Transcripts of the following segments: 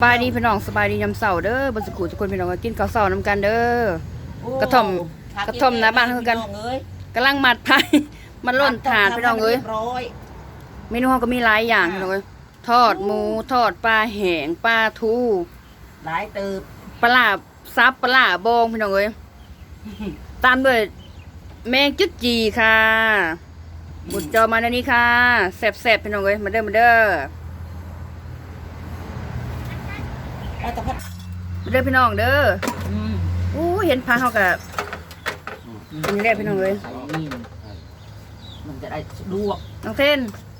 สบายดีพี่น้องสบายดียามเสาร์เด้อบนสกูทุกคนพี่น้องก็กินข้าวเสาร์นำกันเด้อกระท่อมกระท่อมหน้าบ้านคือกันกำลังมัดไผ่มันล่นถาดพี่น้องเอ้ยร้อยเมนูเขาก็มีหลายอย่างพี่น้องเอ้ยทอดหมูทอดปลาแห้งปลาทูหลายเติบปลาร้าซับปลาร้าบองพี่น้องเอ้ยตามด้วยแมงจุดจีค่ะบุดจอมาในนี้ค่ะแซ่บๆพี่น้องเอ้ยมาเด้อมาเด้อ แล้วแต่พัดมาเด้อพี่น้องเด้ออืมอู้เห็นพาเขากับอันนี้แหละพี่น้องเอ้ยใส่นี่มันจะได้สะดวกน้องเต้น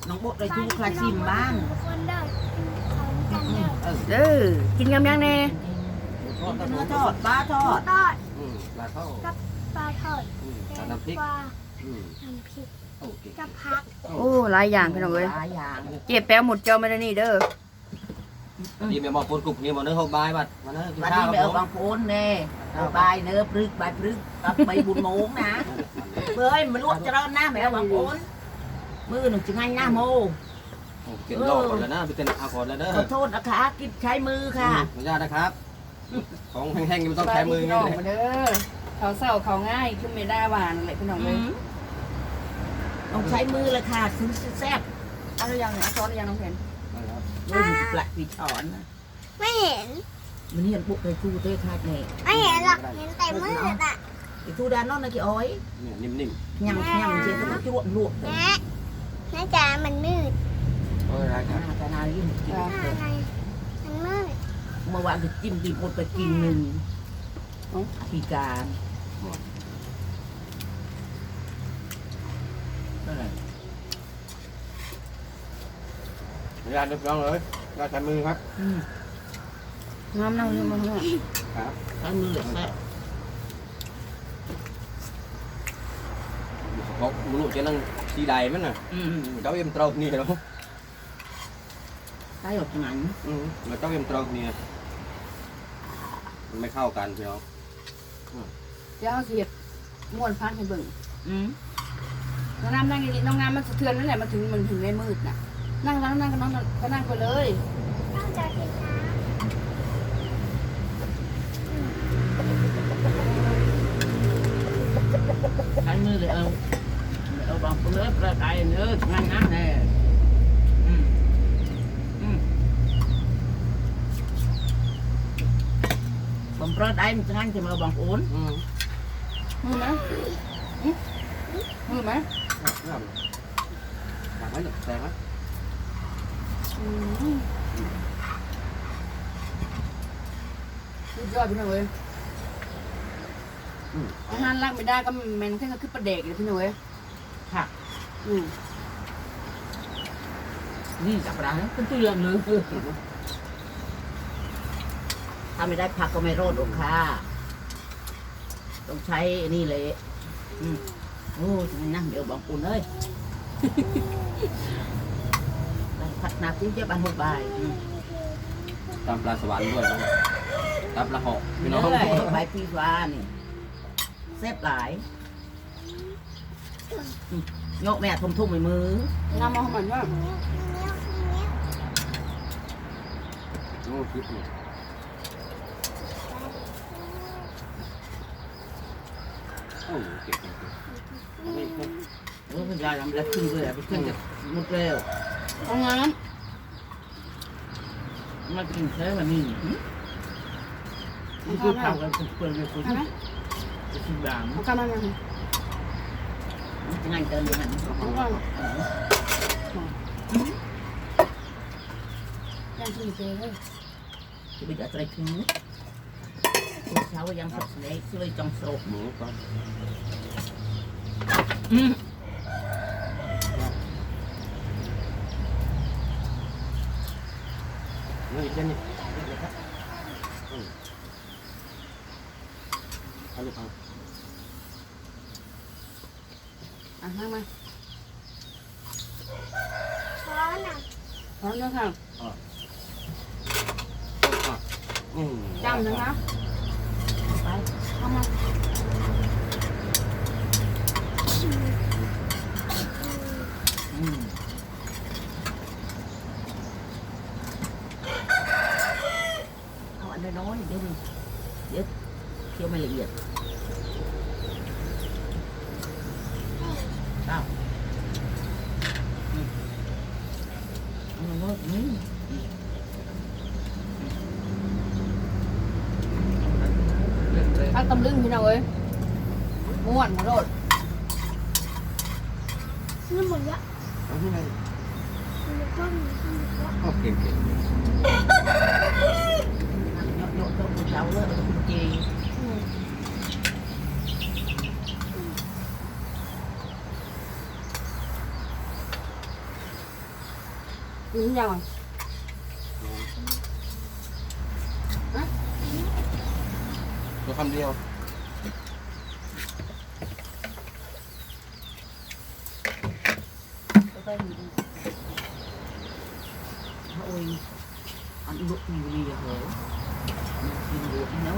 น้องบดได้ทุกคลาซิมบ้างคนเดินของกันเดินเออเด้อกินกำยังแน่เนื้อทอดปลาทอดทอดอืมปลาเข้ากับปลาทอดอืมแกปลางปน้ำพริกลาอืมน้ำพริกโอเคกับผักโอ้หลายอย่างพี่น้องเอ้ยหลายอย่างเจ็บแป้วหมดเจ้าไม่ได้นี่เด้อ ดีแม่บอกคนกลุ่มนี้บอกเนื้อหกบายบัดมาเนื้อกินวันข้านี้วไปครัเอาบผบามงโพนแน่เอาใบายเนื้อปรึกใบายปรึกกับใบบุญโมงนะเฮ้ยมันลวกจะร้อนหน้าแม่เอาบางโพนมือหนึ่งจึงให้หน้าโมเก็บดอกก่อนแล้วนะไปเต้นอาก่อนแล้วเด้อขอโทษนะคะกินใช้มือค่ะขออนุญาตนะครับ ของแห้งๆนี่มันต้องสบาใช้ยดีมือพี่นี่น้องเลยมาเด้อเขาเศร้าเขาง่ายขึ้นไม่ได้หวานอะไรพี่น้องเลยต้องใช้มือเลยค่ะถึงจะแซ่บเอาหรือยังเนี่ยเอาช้อนหรือยังน้องเพน รุ่นปลัดปีช้อนนะไม่เห็น มันนี่ปุ๊บไปทูเต้คาดแน่ไม่เห็นหรอกเห็นแต่มืดอะไปทูดานนอกนะกี่อ้อยเนี่ยนิ่มยำยำเชียร์ต้องจวดลวกเลยแม่แม่จ๋ามันมืดๆโอ้ยรักครับนาตานาลิ้นกินอะไรมันมืดเมื่อวานก็จิ้มดิบหมดไปกินหนึ่งพิการนั่นแหละขออนุ ญาตเรียบร้อยเลยเราใช้มือครับอืมน้ำน้ำน้ำน้ำครับใช้มือเลยแซ่บบอกมือลูกจะนั่งสีใดมั้งน่ะอืมเจ้าเอ็มตรอกนี่เนาะใช้ออกจากนั้นอืมแล้วเจ้าเอ็มตรอกนี่มันไม่เข้ากันพี่น้องเดี๋ยวเอาเสียบม้วนพันให้เบิ่งอืมน้องน้ำนั่งดีๆน้องน้ำมันสะเทือนนั่นแหละมันถึงมันถึงในมืดน่ะ นั่งนั่งนั่งก็น้องก็นั่งไปเลย ต้องจะกินน้ ใช้มือเลยเอาเอาบางคนเลยประกายเนื้องั้นนั่นแน่อืมอืมผมประได้มันจะงั้นจะมาบางคน อืม มือไหมอื้อมือไหม น้ำหนักไหมเนี่ยแซงไหม อืม สุดยอดพี่น้องเว้ยอาหารรักไม่ได้ก็แมนแค่ก็คือประเด็กเลยพี่น้องเว้ยค่ะอืมนี่จับร้านเป็นตัวเรื่องเลยถ้าไม่ได้ผักก็ไม่รอดหรอกค่ะ ต้องใช้นี่เลยอืมโอ้ยนั่งเดี๋ยวบางคนเอ้ย ผัดนาติ้งเจ็บอันหกใบตามปลาสวรรค์ด้วยนะตามปลาหกพี่น้องเอ้ยใบพีฟ้านี่แซ่บหลายโยกแม่ทุ่มๆในมือน้ำมันหอมว่าโอ้คิดอยู่โอ้เก่งเก่งเก่งเออเป็นยายทำแล้วขึ้นเลยไปขึ้นจะมุดเร็ว เอางานมากินแค่วันนี้หืมนี่คือเผากันเปิดเลยคุณเอาไหมจะชิมบางเอากำมันมามันจะง่ายเกินเลยมันเอาก่อนย่างที่เจเลยจะไปอะไรถึงเช้ายังสับเล็กช่วยจังโศกหมูก่อนอืม นี่อีกเส้นนี่นี่ครับอืมเอาลูกเอาอะนั่งมา ช้อนอะ พร้อมแล้วค่ะ อืม จำนะคะ ไป เอามา อืม เดี๋ยวเดี๋ยว เคี่ยวไม่ละเอียดอ้าวอืมอืมอืมพักตำลึงพี่น้องเอ้ยม่วนหมดโลดซื้อหมดละเอาที่ไหนซื้อก้อนซื้อหมดละโอเคโอเค nhọ nhọ cho con cháu nữa là con chì กินยังไงตัวคำเดียว cái tay ôi ăn luộc nhiều đi rồi ăn luộc nấu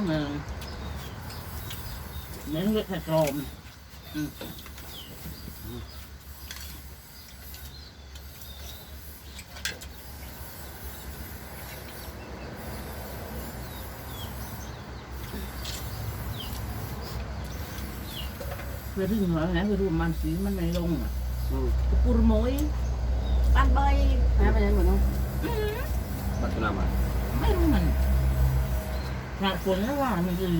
nó มันก็จอลได้ถอยเด้อพี่น้องเก็บข้าว nó mà nếu biết thật rồm ừ. về rừng nói nãy về rùm man xí man này lông à อืม cái cua mối ban bay นะไปไหนหมดเนาะปัจจุบันมาไม่รู้มันหนักฝนแล้วว่ามันคือ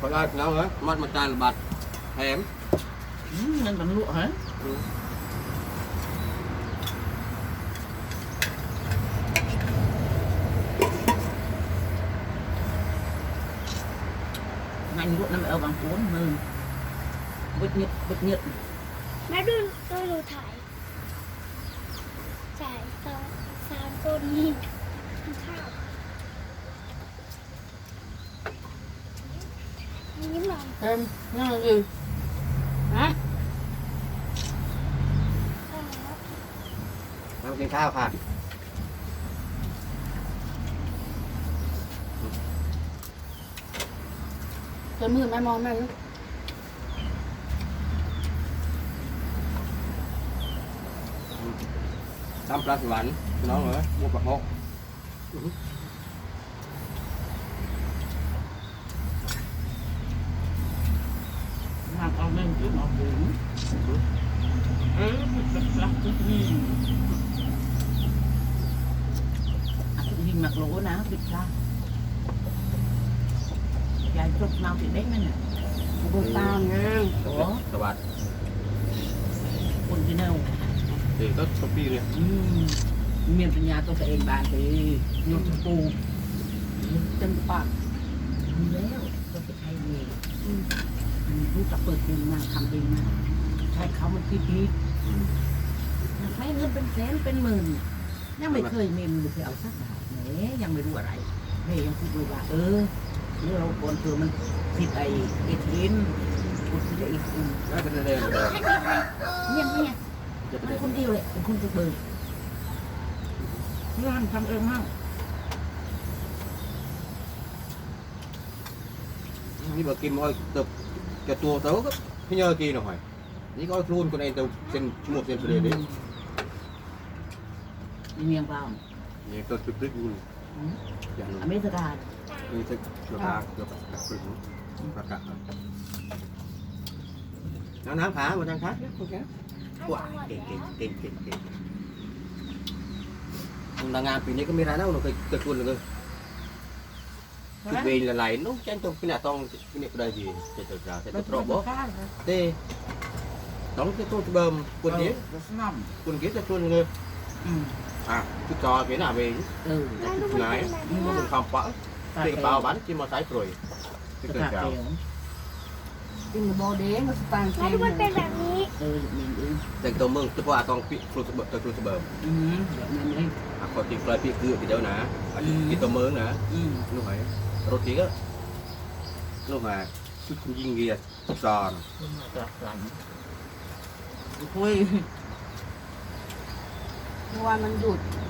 หรอขอได้แล้วเหรอมัดมาจานบัตรแถมอืมมันตำรว เต็มนั่นคือฮะเออน้ำกินข้าวค่ะเต็มมือแม่มองแม่ดูตำปลาสวรรค์พี่น้องเหรอบัวปลาหก งานเอาเงินขึ้นเอาถึงเออมันจะรักทุกทีอะทุกทีหมักโลนะปิดละ ยายจบเมาติดเด็กนั่นน่ะโบตามไงสวัสดิ์สวัสดิ์คนที่เน่าเด็กก็ชอบปีเลยอืมเมียนปัญญาตัวเองบานไปโยนปูเต็มปากมีแล้วก็ไปใช้เองอืมอืมรู้จักเปิดเองมาทำเองมาใช้เขามันพีพีใช้เงินเป็นแสนเป็นหมื่นยังไม่เคยเมมหรือเคยเอาสักบาทแหมยังไม่รู้อะไรแม่ยังพูดเลยว่าเออ เมื่อเราโอนเผื่อมันผิดไอเอทีเอ็มกดซื้อได้อีกอืมน่าจะได้เลยเลยเนี่ยเนี่ยจะไปมันได้คนเดียวเลยเป็นคนจะเบิกงานทำเองมากนี่บอกกินว่าตึกจะตัวเต้าก็พี่เยอะกินหน่อยนี่ก็ครูนคนเองเต้าเส้นชั่วโมงเส้นเปลี่ยนเลยเมียงเปล่านี่ตัวตึกตึกอยู่อย่างอนั้นเมริกา นี่จะกราคาเกือบกับปรึงราคาน้ำน้ำขาหมดยังคะว้าเก่งเก่งเก่งเก่งเก่งนางงามปีนี้ก็มีร้ายได้เราเคยเกิดทุนเลยจุดเวรละลายน้องแจ้งตรงขนาดต้องขนาดใดดีจะจะจะจะตรอกบ่เต้ต้องจะตัวเบิ่มคนนี้รสน้คนนี้จะชวนเลยำอืมอะจุดจอ cái nào về เออแม่ดูมัน này เป็นแบบ nó นี้ mình không phải ตา tiền แก้ ว bao bán chỉ mà sái rồi ตา cái แก้ cờ ว chào กินกับโบเด้งกับสตางค์แม่ดูมันเป็นแบบนี้เออเมียงเอง dành tàu mừng tôi qua con bị phun sập tôi phun sập bờ อืมแบบนั้นเอง à còn tiền phơi bị cưa thì đâu nè à cái tàu mừng nè อืม lúc này rồi tí á lúc mà chút không dinh gì giòn ขึ้นมาจากหลังคุยเมื่อวานมันหยุดเออใช่ ta ta phải chắp rai được này nó đang được đi chạy hết ใส่บาตรอืมอันลูกมันทำงานอย่างนี้มันท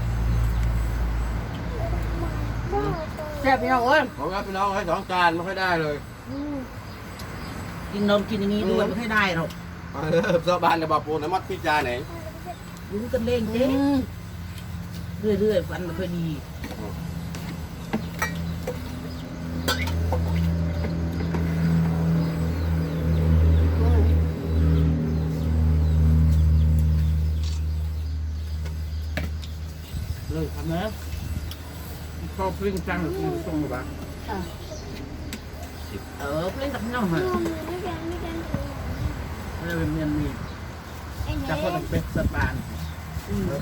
เตาเดือดร้อนแซ่บพี่น้องเอ้ย Có các cái đó cái chọn tràn nó phải đai rồi กินนมกินอย่างนี้ด้วยไม่ค่อยได้หรอก do bạn là bà phụ nó mất cái chai này รู้กันเล่งเจ๊เรื่อยๆฟันมันค่อยดี เลยทำนะ ชอบเพลงจังหรือเพลงส่งหรือเปล่าเออเพลงกับน้องรฮะวมอยู่ด้วยกันด้วยกันถูกเรื่องเมียนมีไอ้จากแม่คนเป็นสปาน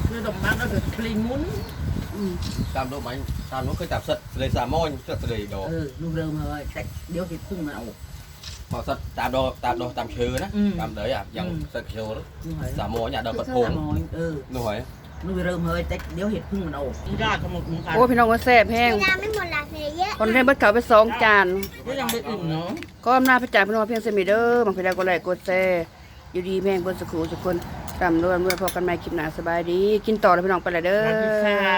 คือดอกมันก็คือเพลงมุน tam độ bánh tam nó cứ tạp sật lấy xà môi sật lấy เอ đồ อลูกเริ่มเลยแต่เดี๋ยวเห็ดพึ่งมันเอา họ sật tạm đồ tạm đồ tạm chừ đó Ừ. tạm đấy à Ừ. dòng sật chừ đó ลูกหอย xà môi nhà đâu bật สาม hồn อยเออ nó hỏi ลูกเริ่ มเลยแต่เดี๋ยวเห็ดพึ่งมันเอาญาติทั้งหมดมึงกันโอ้พี่น้องเอ้ยแซ่บแห้งเวลาไม่หมดละเสียเยอะคนให้เบิดเขาไปสองจานก็ยังไม่อิ่มเนาะก็อำนาจพระจ่าพี่น้องเพียงเสมิเดอร์บางทีได้ก็ไลค์กดแชร์อยู่ดีแม่งบนสกูทุกคนร่ำรวยรวยพอกันใหม่คลิปหน้าสบายดี กินต่อเลยพี่น้องไปเลยเด้สวัสดีอค่ะ